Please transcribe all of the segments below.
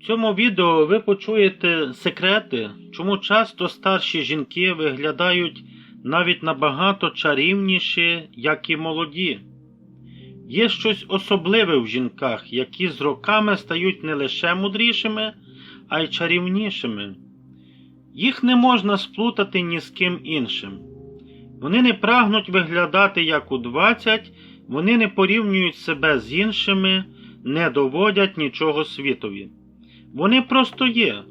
В цьому відео ви почуєте секрети, чому часто старші жінки виглядають навіть набагато чарівніші, як і молоді. Є щось особливе в жінках, які з роками стають не лише мудрішими, а й чарівнішими. Їх не можна сплутати ні з ким іншим. Вони не прагнуть виглядати як у 20, вони не порівнюють себе з іншими, не доводять нічого світові. Вони просто є.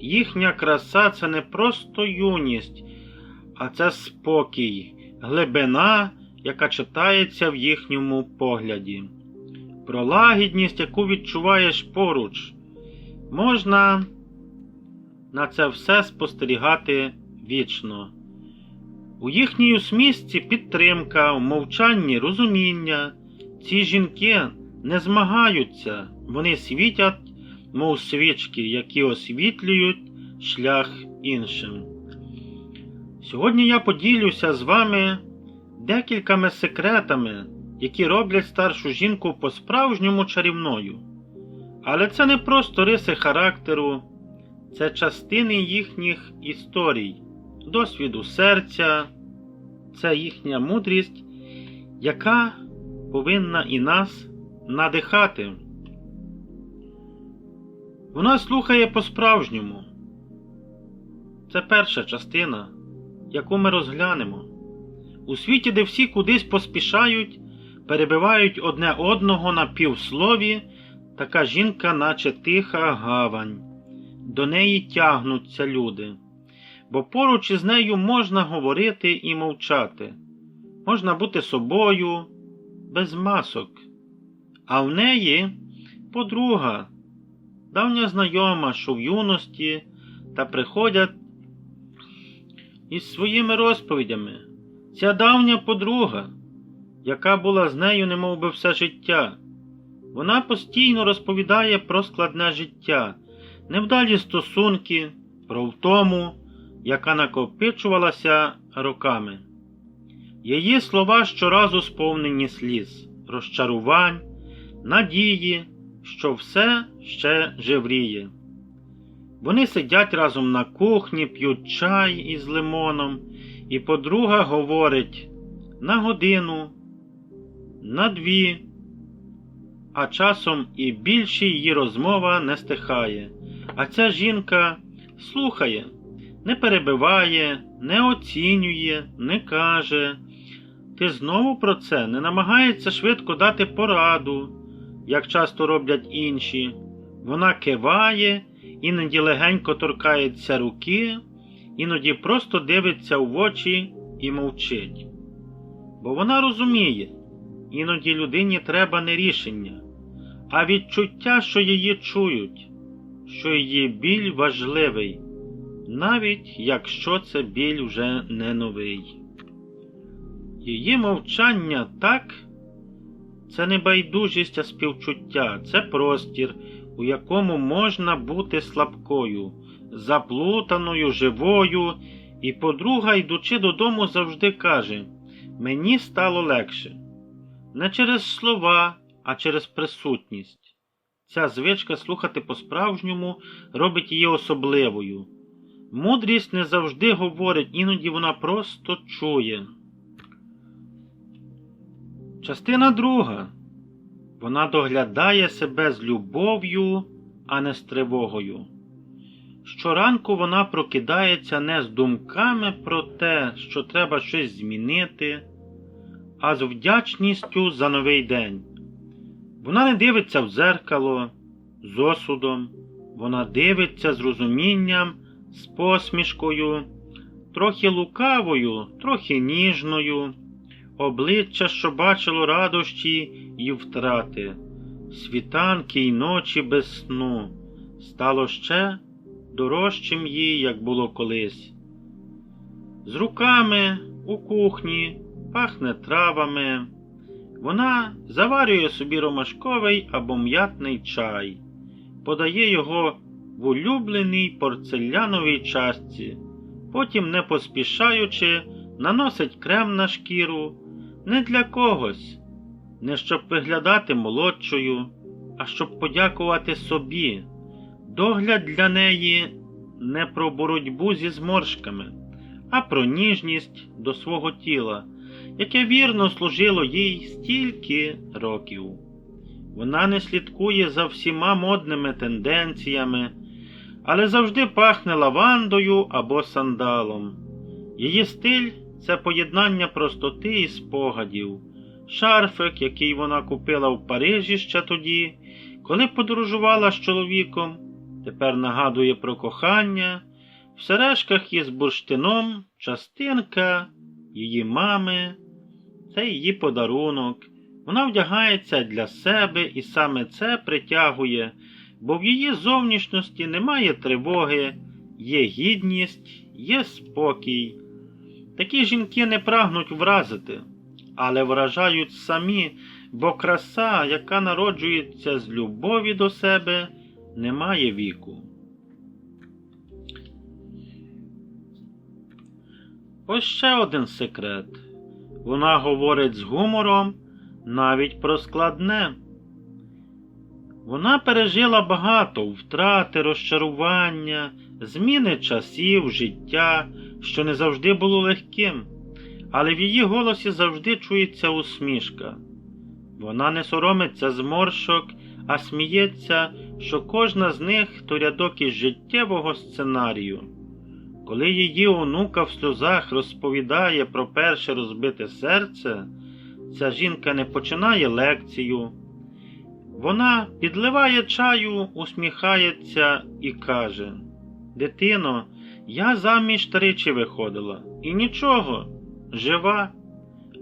Їхня краса це не просто юність, а це спокій, глибина, яка читається в їхньому погляді. Про лагідність, яку відчуваєш поруч, можна на це все спостерігати вічно. У їхній усмісті підтримка, в мовчанні розуміння. Ці жінки не змагаються, вони світять, мов свічки, які освітлюють шлях іншим. Сьогодні я поділюся з вами декількома секретами, які роблять старшу жінку по-справжньому чарівною. Але це не просто риси характеру, це частини їхніх історій, досвіду серця, це їхня мудрість, яка повинна і нас надихати. Вона слухає по-справжньому. Це перша частина, яку ми розглянемо. У світі, де всі кудись поспішають, перебивають одне одного на півслові, така жінка, наче тиха гавань. До неї тягнуться люди, бо поруч із нею можна говорити і мовчати, можна бути собою без масок, а в неї подруга, давня знайома, що в юності та приходять із своїми розповідями. Ця давня подруга, яка була з нею немов би все життя. Вона постійно розповідає про складне життя, невдалі стосунки, про втому, яка накопичувалася роками. Її слова щоразу сповнені сліз, розчарувань, надії, що все ще живріє. Вони сидять разом на кухні, п'ють чай із лимоном, і подруга говорить на годину, на дві, а часом і більше її розмова не стихає. А ця жінка слухає, не перебиває, не оцінює, не каже. Ти знову про це не намагається швидко дати пораду, як часто роблять інші. Вона киває, іноді легенько торкається руки, іноді просто дивиться в очі і мовчить. Бо вона розуміє, іноді людині треба не рішення, а відчуття, що її чують, що її біль важливий, навіть якщо це біль вже не новий. Її мовчання так, це не байдужість, а співчуття, це простір, у якому можна бути слабкою, заплутаною, живою, і подруга, йдучи додому, завжди каже: Мені стало легше. Не через слова, а через присутність. Ця звичка слухати по-справжньому робить її особливою. Мудрість не завжди говорить, іноді вона просто чує. Частина друга. Вона доглядає себе з любов'ю, а не з тривогою. Щоранку вона прокидається не з думками про те, що треба щось змінити, а з вдячністю за новий день. Вона не дивиться в дзеркало з осудом, вона дивиться з розумінням, з посмішкою, трохи лукавою, трохи ніжною, обличчя, що бачило радощі і втрати, світанки й ночі без сну, стало ще дорожчим їй, як було колись. З руками у кухні пахне травами. Вона заварює собі ромашковий або м'ятний чай, подає його в улюбленій порцеляновій частці, потім, не поспішаючи, наносить крем на шкіру не для когось, не щоб виглядати молодшою, а щоб подякувати собі Догляд для неї не про боротьбу зі зморшками, а про ніжність до свого тіла, яке вірно служило їй стільки років. Вона не слідкує за всіма модними тенденціями, але завжди пахне лавандою або сандалом. Її стиль це поєднання простоти і спогадів, шарфик, який вона купила в Парижі ще тоді, коли подорожувала з чоловіком, тепер нагадує про кохання, в сережках із бурштином частинка її мами, це її подарунок. Вона вдягається для себе і саме це притягує, бо в її зовнішності немає тривоги, є гідність, є спокій. Такі жінки не прагнуть вразити, але вражають самі, бо краса, яка народжується з любові до себе, не має віку. Ось ще один секрет. Вона говорить з гумором навіть про складне. Вона пережила багато втрати, розчарування, зміни часів, життя, що не завжди було легким, але в її голосі завжди чується усмішка. Вона не соромиться зморшок, а сміється, що кожна з них то рядок із життєвого сценарію. Коли її онука в сльозах розповідає про перше розбите серце, ця жінка не починає лекцію. Вона підливає чаю, усміхається і каже: Дитино, я заміж тричі виходила, і нічого, жива.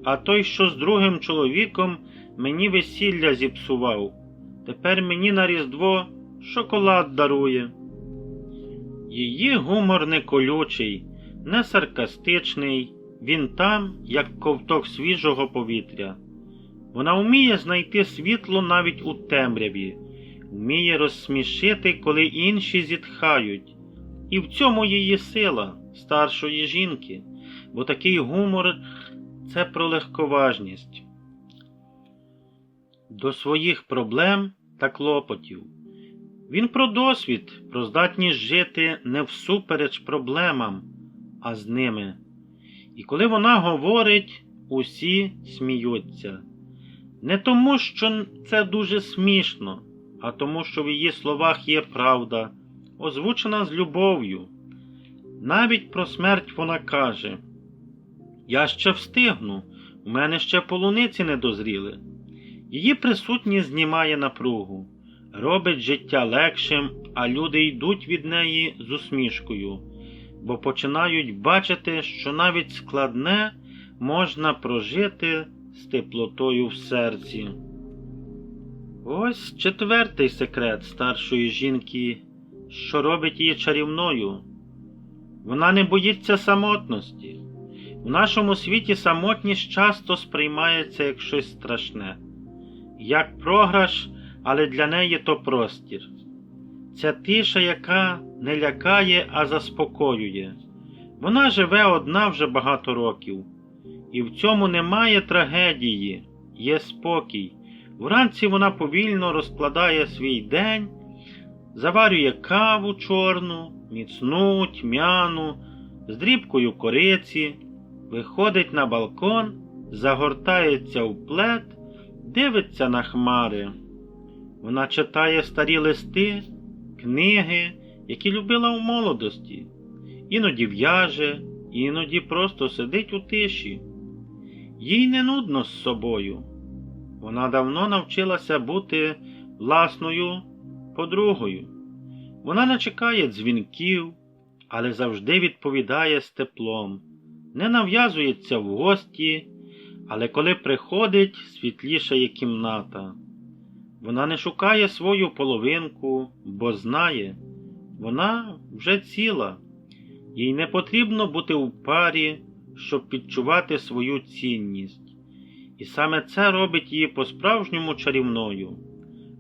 А той, що з другим чоловіком мені весілля зіпсував. Тепер мені на Різдво шоколад дарує. Її гумор не колючий, не саркастичний, він там, як ковток свіжого повітря. Вона вміє знайти світло навіть у темряві, вміє розсмішити, коли інші зітхають. І в цьому її сила старшої жінки, бо такий гумор це про легковажність. До своїх проблем та клопотів. Він про досвід, про здатність жити не всупереч проблемам, а з ними. І коли вона говорить, усі сміються. Не тому, що це дуже смішно, а тому, що в її словах є правда, озвучена з любов'ю. Навіть про смерть вона каже: Я ще встигну, у мене ще полуниці не дозріли. Її присутність знімає напругу, робить життя легшим, а люди йдуть від неї з усмішкою, бо починають бачити, що навіть складне можна прожити з теплотою в серці. Ось четвертий секрет старшої жінки, що робить її чарівною. Вона не боїться самотності. В нашому світі самотність часто сприймається як щось страшне, як програш, але для неї то простір. Ця тиша, яка не лякає, а заспокоює. Вона живе одна вже багато років. І в цьому немає трагедії, є спокій. Вранці вона повільно розкладає свій день, заварює каву чорну, міцну, тьмяну, з дрібкою кориці, виходить на балкон, загортається в плед, дивиться на хмари. Вона читає старі листи, книги, які любила в молодості, іноді в'яже, іноді просто сидить у тиші. Їй не нудно з собою. Вона давно навчилася бути власною подругою. Вона не чекає дзвінків, але завжди відповідає з теплом, не нав'язується в гості, але коли приходить, світлішає кімната. Вона не шукає свою половинку, бо знає, вона вже ціла, їй не потрібно бути в парі щоб відчувати свою цінність. І саме це робить її по-справжньому чарівною.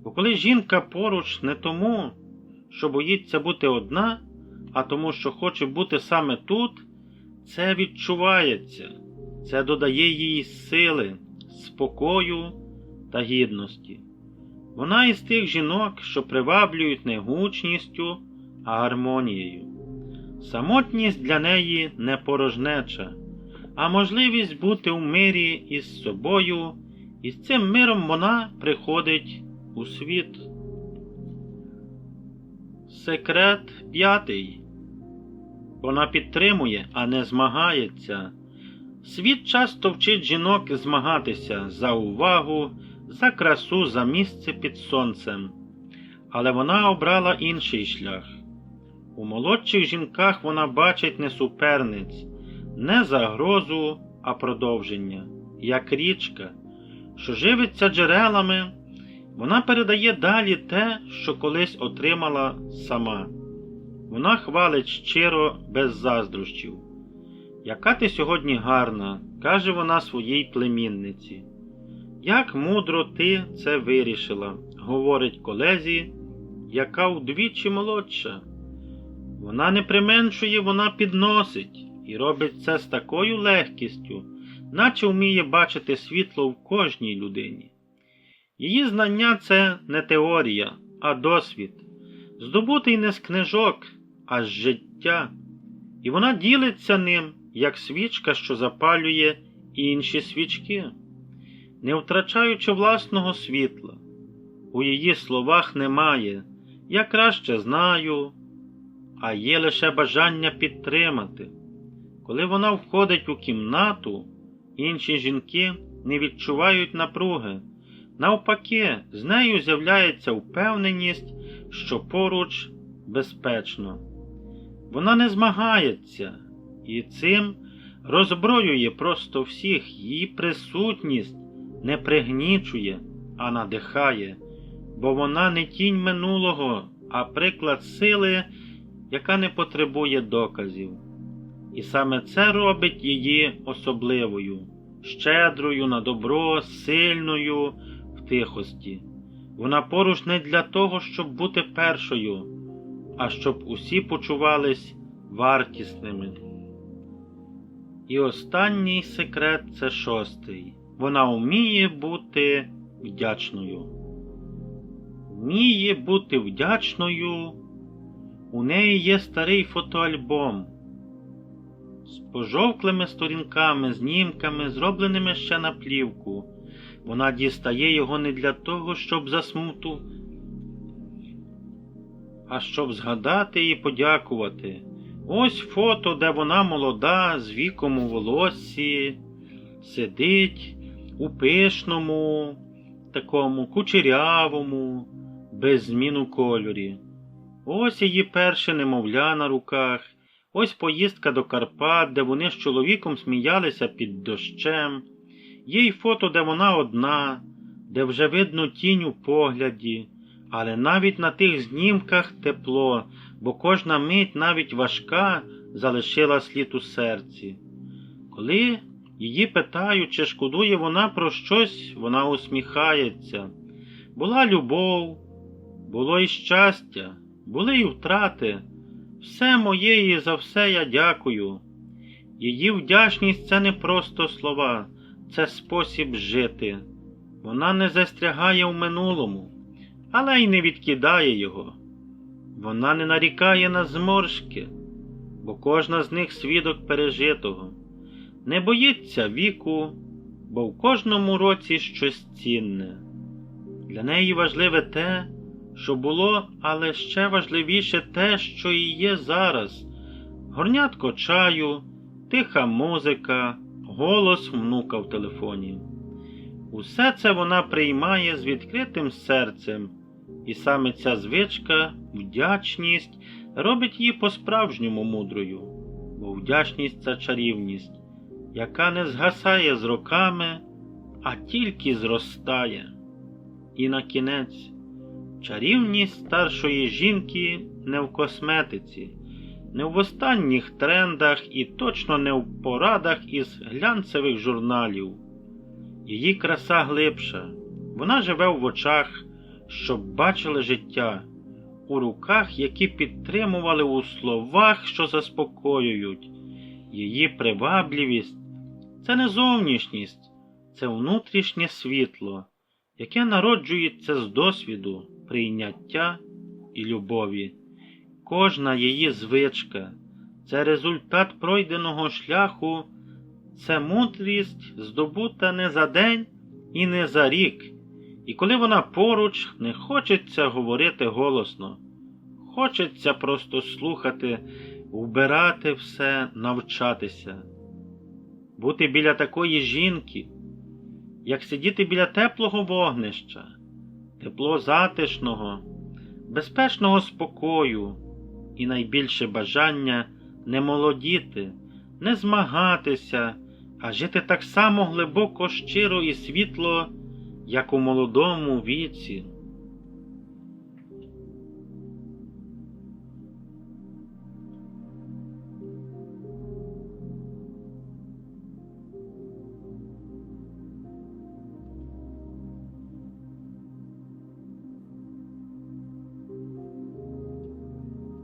Бо коли жінка поруч не тому, що боїться бути одна, а тому, що хоче бути саме тут, це відчувається, це додає їй сили, спокою та гідності. Вона із тих жінок, що приваблюють не гучністю, а гармонією. Самотність для неї не порожнеча, а можливість бути в мирі із собою, і з цим миром вона приходить у світ. Секрет п'ятий. Вона підтримує, а не змагається. Світ часто вчить жінок змагатися за увагу, за красу, за місце під сонцем. Але вона обрала інший шлях. У молодших жінках вона бачить не суперниць, не загрозу, а продовження, як річка, що живиться джерелами, вона передає далі те, що колись отримала сама. Вона хвалить щиро без заздрощів. Яка ти сьогодні гарна, каже вона своїй племінниці. Як мудро ти це вирішила, говорить колезі, яка вдвічі молодша. Вона не применшує, вона підносить і робить це з такою легкістю, наче вміє бачити світло в кожній людині. Її знання це не теорія, а досвід, здобутий не з книжок, а з життя, і вона ділиться ним, як свічка, що запалює інші свічки, не втрачаючи власного світла. У її словах немає я краще знаю, а є лише бажання підтримати. Коли вона входить у кімнату, інші жінки не відчувають напруги. Навпаки, з нею з'являється впевненість, що поруч безпечно. Вона не змагається і цим роззброює просто всіх, її присутність не пригнічує, а надихає, бо вона не тінь минулого, а приклад сили, яка не потребує доказів. І саме це робить її особливою, щедрою на добро, сильною тихості. Вона поруч не для того, щоб бути першою, а щоб усі почувались вартісними. І останній секрет це шостий. Вона вміє бути вдячною. Вміє бути вдячною. У неї є старий фотоальбом з пожовклими сторінками, знімками, зробленими ще на плівку. Вона дістає його не для того, щоб засмуту, а щоб згадати і подякувати. Ось фото, де вона молода, з віком у волоссі, сидить у пишному, такому кучерявому, без зміну кольорі. Ось її перше немовля на руках, ось поїздка до Карпат, де вони з чоловіком сміялися під дощем. Є й фото, де вона одна, де вже видно тінь у погляді, але навіть на тих знімках тепло, бо кожна мить, навіть важка, залишила слід у серці. Коли її питають, чи шкодує вона про щось, вона усміхається. Була любов, було і щастя, були й втрати. Все моє і за все я дякую. Її вдячність це не просто слова, це спосіб жити. Вона не застрягає в минулому, але й не відкидає його. Вона не нарікає на зморшки, бо кожна з них свідок пережитого, не боїться віку, бо в кожному році щось цінне. Для неї важливе те, що було, але ще важливіше те, що і є зараз. Горнятко чаю, тиха музика, голос внука в телефоні. Усе це вона приймає з відкритим серцем, і саме ця звичка, вдячність, робить її по-справжньому мудрою, бо вдячність це чарівність, яка не згасає з роками, а тільки зростає. І на кінець, чарівність старшої жінки не в косметиці, не в останніх трендах і точно не в порадах із глянцевих журналів. Її краса глибша, вона живе в очах, щоб бачили життя, у руках, які підтримували у словах, що заспокоюють. Її привабливість це не зовнішність, це внутрішнє світло, яке народжується з досвіду, прийняття і любові. Кожна її звичка. Це результат пройденого шляху, це мудрість, здобута не за день і не за рік. І коли вона поруч, не хочеться говорити голосно, хочеться просто слухати, вбирати все, навчатися, бути біля такої жінки, як сидіти біля теплого вогнища, тепло затишного, безпечного спокою і найбільше бажання не молодіти, не змагатися, а жити так само глибоко, щиро і світло, як у молодому віці.